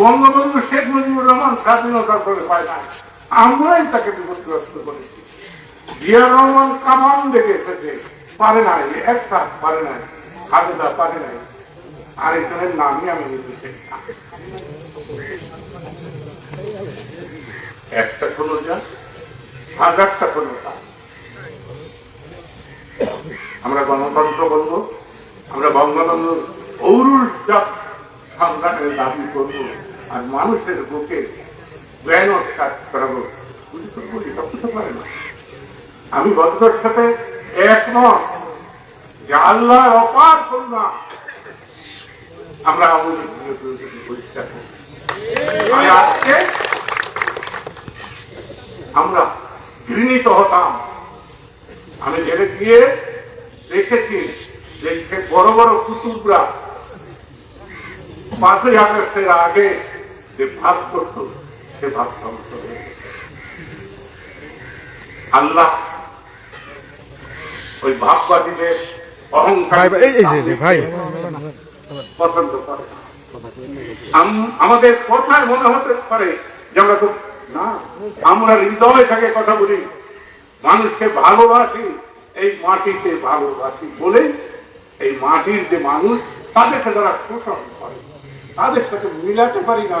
বঙ্গবন্ধু শেখ মুজিবুর রহমান স্বাধীনতা করে পায় না আমরাই তাকে বিপদগ্রস্ত করেছি। জিয়া রহমান কামান দেখে এসেছে, পারে নাই একটা পারে নাই, খালেদা পারে নাই। আরেকজনের নামই আমি নিতে একটা কোনো যা হাজারটা কোনো আমরা গণতন্ত্র বলব, আমরা বঙ্গবন্ধু অরুণ জাত সংগ্রামের দাবি করব। আর মানুষের বুকে ব্যানর কাজ করাবো। পারে না। আমি বন্ধুর সাথে একমত যে অপার করুণা। আমরা পরিষ্কার করি। আজকে আমরা ঘৃণিত হতাম। আমি জেলে গিয়ে দেখেছি যে বড় বড় কুতুবরা পাঁচই আগস্টের আগে যে ভাব করত সে ভাব ধ্বংস হয়ে আল্লাহ ওই ভাববাদীদের অহংকার ভাই পছন্দ করে। আমাদের মনে হতে পারে যে আমরা খুব না আমরা হৃদয় থেকে কথা বলি। মানুষকে ভালোবাসি এই মাটিতে ভালোবাসি বলে এই মাটির যে মানুষ তাদেরকে যারা শোষণ করে তাদের সাথে মিলাতে পারি না।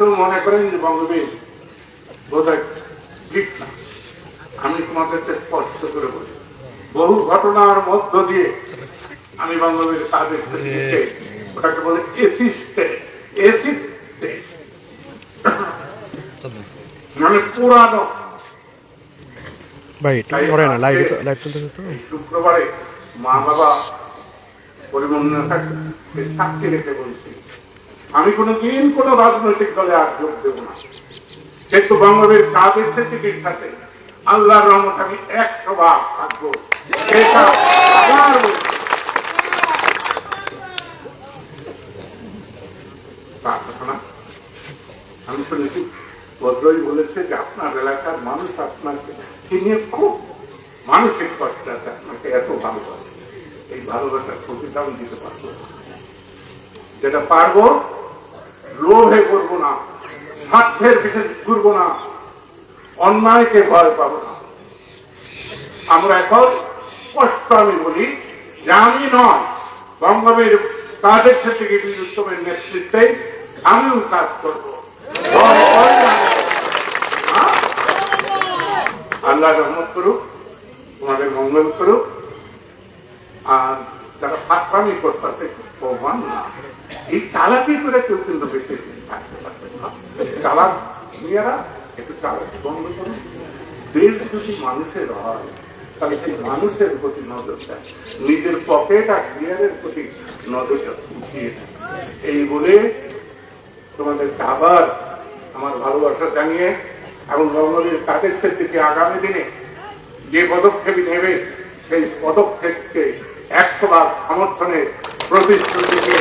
কেউ মনে করেন যে বঙ্গবীর ঠিক না। আমি তোমাদেরকে স্পষ্ট করে বলি বহু ঘটনার মধ্য দিয়ে আমি নিচে ওটাকে বলে মানে পুরানো। ভাই এটা না লাইভ লাইভ চলতেছে তো। শুক্রবারে মা বাবা পরিমন্ন থাকবে সাক্ষী রেখে বলছি আমি কোনোদিন কোনো রাজনৈতিক দলে আর যোগ দেব না। কিন্তু বাংলাদেশ কাদের স্মৃতির সাথে, আল্লাহর রহমত আমি একশো ভাগ থাকব। আমি শুনেছি ভদ্রই বলেছে যে আপনার এলাকার মানুষ আপনাকে নিয়ে খুব। মানসিক কষ্ট আছে, আপনাকে এত ভালোবাসে। এই ভালোবাসার প্রতিদান দিতে পারব যেটা পারব লোভে করব না, স্বার্থের পিছনে ঘুরবো না, অন্যায়কে ভয় পাবো না আমরা এখন স্পষ্ট আমি বলি যে আমি নয়, বঙ্গবীর কাজের সাথে উত্তমের নেতৃত্বে আমিও কাজ করব? আল্লাহ রহমত করুক, তোমাদের মঙ্গল করুক, আর যারা প্রমাণ না। এই চালাকি করে কেউ কিন্তু বেশি থাকতে না। চালাক মেয়েরা একটু চালাকি বন্ধ করুন। দেশ যদি মানুষের হয়, তাহলে সেই মানুষের প্রতি নজর দেয়? নিজের পকেট আর ক্লিয়ারের প্রতি নজরটা উঠিয়ে এই বলে তোমাদেরকে আবার আমার ভালোবাসা জানিয়ে এবং বঙ্গবীর কাদের দিকে আগামী দিনে যে পদক্ষেপ নেবে, সেই পদক্ষেপকে একশো বার সমর্থনের প্রতিশ্রুতিকে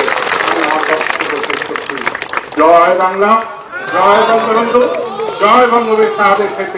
আমি আমার বক্তব্য করছি। জয় বাংলা, জয় বঙ্গবন্ধু, জয় বঙ্গবীর কাদের থেকে